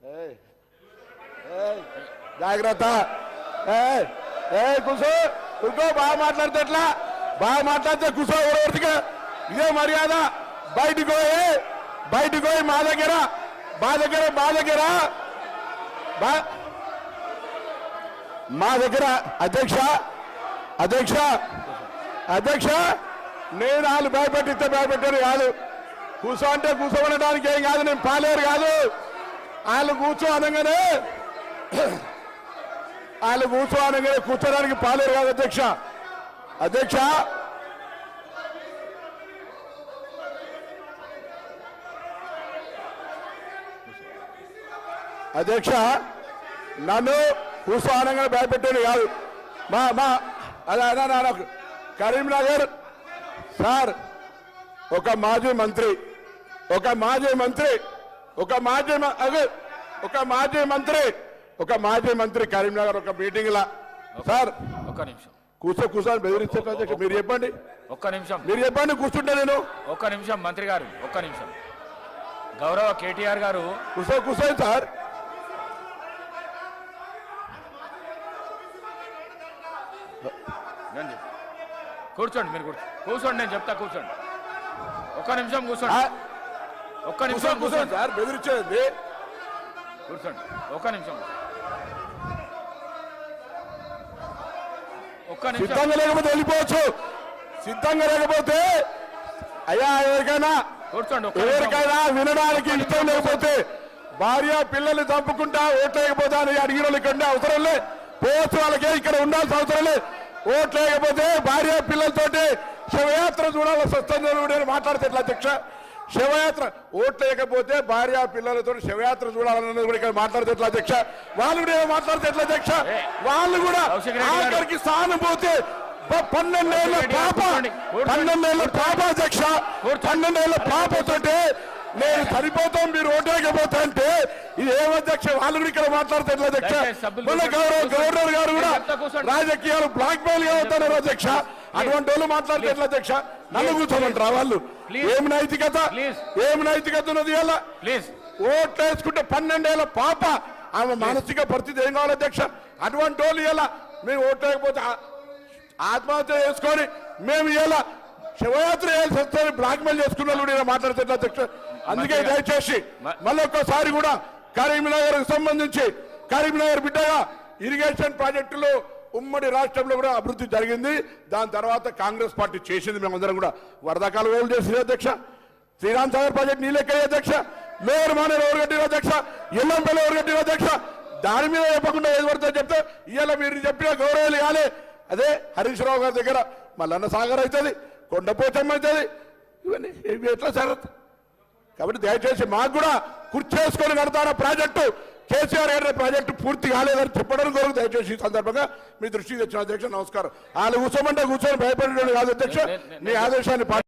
ఏయ్. ఏయ్. జాగ్రత్త ఏయ్. ఏయ్, కూర్చో కూర్చో బాగా మాట్లాడితే ఎట్లా బాగా మాట్లాడితే కూర్చో ఎవరికి ఇదే మర్యాద బయటికి పోయి బయటికి పోయి మా దగ్గర మా దగ్గర మా దగ్గర బా- మా దగ్గర అధ్యక్ష అధ్యక్ష అధ్యక్ష నేను వాళ్ళు భయపెట్టిస్తే భయపెట్టారు కాదు కూర్చో అంటే కూర్చోబడడానికి ఏం కాదు నేను పాలేరు కాదు వాళ్ళు కూర్చో అనగానే వాళ్ళు కూర్చో అనగానే కూర్చోడానికి పాలేరు కాదు అధ్యక్ష అధ్యక్ష అధ్యక్ష నన్ను కూర్చో అనగానే భయపెట్టాడు కాదు మా మా అదే అదే అదే, అదే. కరీంనగర్ సార్ ఒక మాజీ మంత్రి ఒక మాజీ మంత్రి ఒక మాజీ అదే, ఒక మాజీ మంత్రి ఒక మాజీ మంత్రి కరీంనగర్ ఒక మీటింగ్ లా. సార్ ఒక్క నిమిషం. కూర్చో కూర్చొని అధ్యక్ష మీరు చెప్పండి. ఒక్క నిమిషం. మీరు చెప్పండి కూర్చుంటే నేను. ఒక్క నిమిషం మంత్రి గారు ఒక్క నిమిషం. గౌరవ కేటీఆర్ గారు. కూర్చో కూర్చోండి సార్. కూర్చోండి మీరు కూర్చో కూర్చోండి నేను చెప్తా కూర్చోండి. ఒక్క నిమిషం కూర్చోండి. ఒక్క నిమిషం కూర్చోండి సార్ బెదిరించేది కూర్చోండి. ఒక్క నిమిషం. ఒక్క నిమిషం. సిద్ధంగా లేకపోతే వెళ్ళిపోవచ్చు. సిద్ధంగా లేకపోతే అయ్యా ఎవరికైనా కూర్చోండి. ఎవరికైనా వినడానికి ఇష్టం లేకపోతే భార్య పిల్లల్ని చంపుకుంటా ఓట్లేకపోతే అని అడిగిన వాళ్ళు ఇక్కడ ఉండే అవసరం లే. పోవచ్చు వాళ్ళకి ఇక్కడ ఉండాల్సిన అవసరం లే. ఓట్లేకపోతే భార్య పిల్లలతోటి శవయాత్ర చూడాల్సి వస్తుంది అని మాట్లాడితే ఎట్లా అధ్యక్ష? శవయాత్ర ఓట్లేకపోతే భార్య పిల్లలతో శవయాత్ర చూడాలన్నది కూడా ఇక్కడ మాట్లాడితే అధ్యక్ష? వాళ్ళు కూడా ఏమో మాట్లాడితే అధ్యక్ష? వాళ్ళు కూడా. ఆఖరికి సానుభూతి ప- పన్నెండేళ్ళ కౌశిక్ రెడ్డి గారు, పాప. పన్నెండేళ్ళ పాప అధ్యక్ష. పన్నెండేళ్ళ పాపతోటి నేను సరిపోతాం మీరు ఓటేయకపోతే అంటే ఇది ఏం అధ్యక్ష? వాళ్ళు కూడా ఇక్కడ మాట్లాడితే ఎట్లా అధ్యక్ష? గౌరవ. గవర్నర్ గారు కూడా. రాజకీయాలు బ్లాక్ మెయిల్గా అవుతున్నారు అధ్యక్ష. అటువంటి వాళ్ళు మాట్లాడితే ఎట్లా అధ్యక్ష? నన్ను కూర్చోమంటారా వాళ్ళు. ఏం నైతికత. ఏం నైతికత ఉన్నది ప్లీజ్ ఓట్లు వేసుకుంటే పన్నెండేళ్ళ పాప. ఆమె మానసిక పరిస్థితి ఏం కావాలి అధ్యక్ష? అటువంటి వాళ్ళు ఇలా మేము ఓట్లు వేయకపోతే ఆ- ఆత్మహత్య చేసుకొని మేము ఇలా శివయాత్ర చేయాల్సి వస్తుంది బ్లాక్ మెయిల్ చేసుకున్న వాళ్ళు మాట్లాడుతున్నారు అధ్యక్ష? అందుకే. దయచేసి మళ్ళొక్కసారి కూడా కరీంనగర్ సంబంధించి కరీంనగర్ బిడ్డగా ఇరిగేషన్ ప్రాజెక్టులు ఉమ్మడి రాష్ట్రంలో కూడా అభివృద్ధి జరిగింది. దాని తర్వాత కాంగ్రెస్ పార్టీ చేసింది మేమందరం కూడా. వరదకాలు కాలువలు చేసింది అధ్యక్ష. శ్రీరామ్ సాగర్ ప్రాజెక్ట్ నీళ్ళెక్కే అధ్యక్ష. మేయర్ మానేరు ఎవరు కట్టిన అధ్యక్ష. ఎల్లంపల్లి ఎవరు కట్టిన అధ్యక్ష. దాని మీద చెప్పకుండా ఏది పడుతుందో చెప్తే ఇవాళ మీరు చెప్పిన గౌరవాలు కాలే. అదే హరీష్ రావు గారి దగ్గర మల్లన్న సాగర్ అవుతుంది కొండపోచమ్మ అవుతుంది. ఇవన్నీ ఎట్లా జరుగుతుంది కాబట్టి దయచేసి మాకు కూడా కుర్చేసుకొని కడతారా ప్రాజెక్టు? కేసీఆర్ గారి ప్రాజెక్టు పూర్తి కాలేదని చెప్పడం కొరకు దయచేసి ఈ సందర్భంగా మీ దృష్టికి తెచ్చిన అధ్యక్ష నమస్కారం. వాళ్ళు కూర్చోమంటే కూర్చొని భయపడేవాడు కాదు అధ్యక్ష. నే- ఆదేశాన్ని